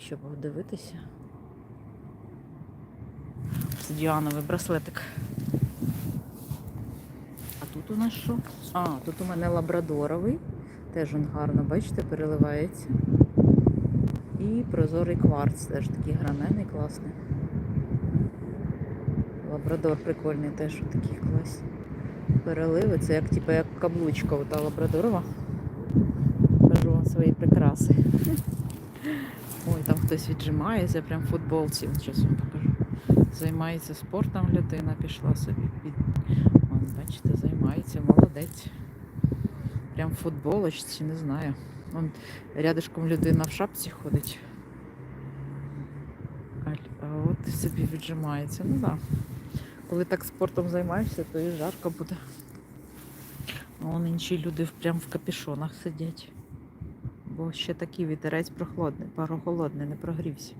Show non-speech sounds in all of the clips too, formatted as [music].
якщо подивитися. Обсидіановий браслетик. А тут у нас що? А, тут у мене лабрадоровий. Теж він гарно, бачите, переливається. І прозорий кварц, теж такий гранений, класний. Лабрадор прикольний теж такий класний. Переливи, це як типу, як каблучка ота лабрадорова. Покажу вам свої прикраси. Ой, там хтось віджимається, прям футболці. Зараз вам покажу. Займається спортом людина, пішла собі під. Вон, бачите, займається, молодець. Прям футболочці, не знаю. Вон рядышком людина в шапці ходить. А, от собі віджимається. Ну так. Да. Коли так спортом займаєшся, то і жарко буде. Вон інші люди прям в капюшонах сидять. Бо ще такий вітерець прохолодний, прохолодний, не прогрівся.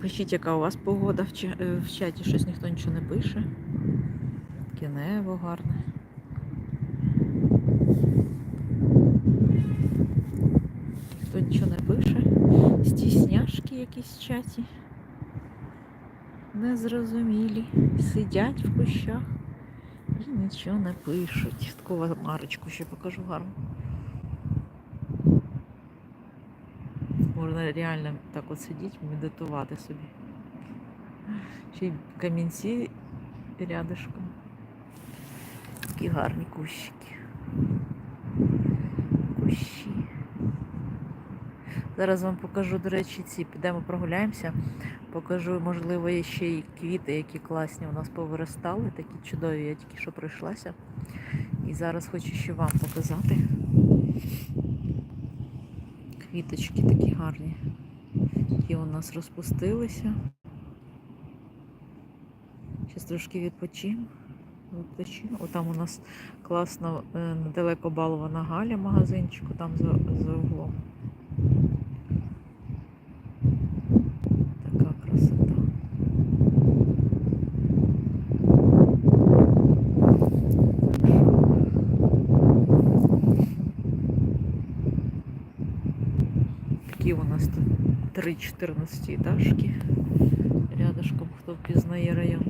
Пишіть, яка у вас погода в, е, чаті, щось ніхто нічого не пише. Таке небо гарне. Ніхто нічого не пише. Стісняшки якісь в чаті. Незрозумілі. Сидять в кущах нічого не пишуть. Таку марочку ще покажу гарно. Можна реально так от сидіти, медитувати собі. Й камінці рядышком. Такі гарні кущики. Зараз вам покажу, до речі, ці. Підемо прогуляємося. Покажу, можливо, є ще й квіти, які класні у нас повиростали, такі чудові, я тільки що пройшлася. І зараз хочу ще вам показати. Квіточки такі гарні, які у нас розпустилися. Зараз трошки відпочимо. О, там у нас класно е, недалеко балована Галя магазинчику, там за, за углом. Така красота. Такі у нас тут три 14 етажки. Рядышком, хто впізнає район.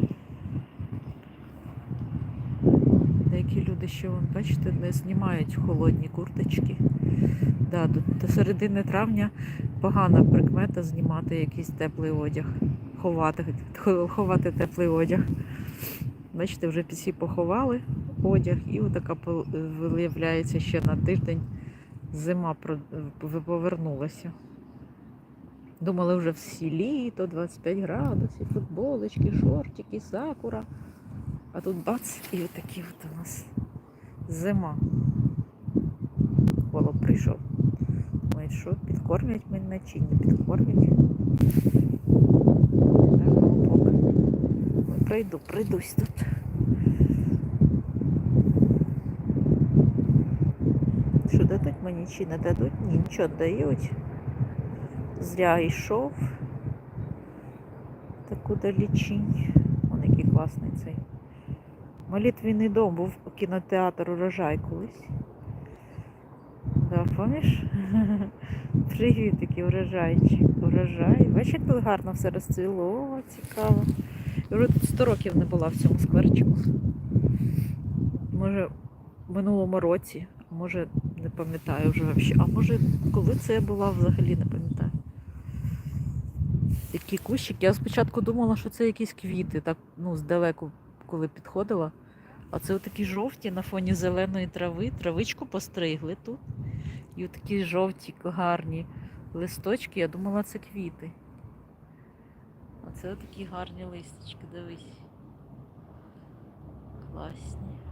Деякі люди ще, вон, бачите, не знімають холодні курточки. Да, до середини травня погана прикмета знімати якийсь теплий одяг, ховати, ховати теплий одяг. Бачите, вже всі поховали одяг, і отака виявляється ще на тиждень зима повернулася. Думали вже всі літо, 25 градусів, футболочки, шортики, сакура. А тут бац, і отакі от у нас зима. Холод прийшов. Ой, що, підкормлять мене чи не підкормлять? Так, Ой, пройду, пройдусь тут. Що дадуть мені чи не дадуть? Ні, нічого дають. Зря йшов. Таку далечінь. Вон який класний цей. Молитвенний дом був кінотеатр урожай колись. Да, пам'ятаєш? [laughs] Привіт, такий урожайчик. Урожай. Бачиш, як гарно все розцвіло. О, цікаво. Я вже тут 100 років не була в цьому скверчику. Може, в минулому році, може, не пам'ятаю вже взагалі. А може, коли це я була, взагалі не пам'ятаю. Такі кущики. Я спочатку думала, що це якісь квіти, так, ну, здалеку, коли підходила. А це такі жовті на фоні зеленої трави. Травичку постригли тут. І такі жовті, гарні листочки. Я думала, це квіти. А це такі гарні листочки, дивись. Класні.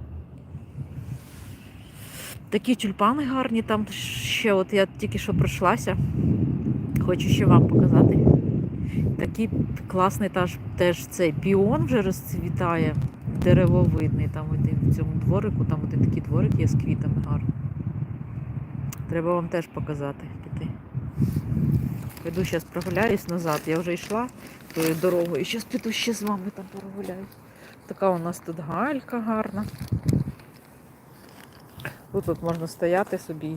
Такі тюльпани гарні, там ще от я тільки що пройшлася. Хочу ще вам показати. Такий класний теж, теж цей піон вже розцвітає деревовидний. Там один в цьому дворику, там один такий дворик є з квітами гарний. Треба вам теж показати піти. Піду зараз прогуляюсь назад. Я вже йшла тою дорогою. Зараз піду ще з вами там прогуляюсь. Така у нас тут галька гарна. Тут, тут можна стояти собі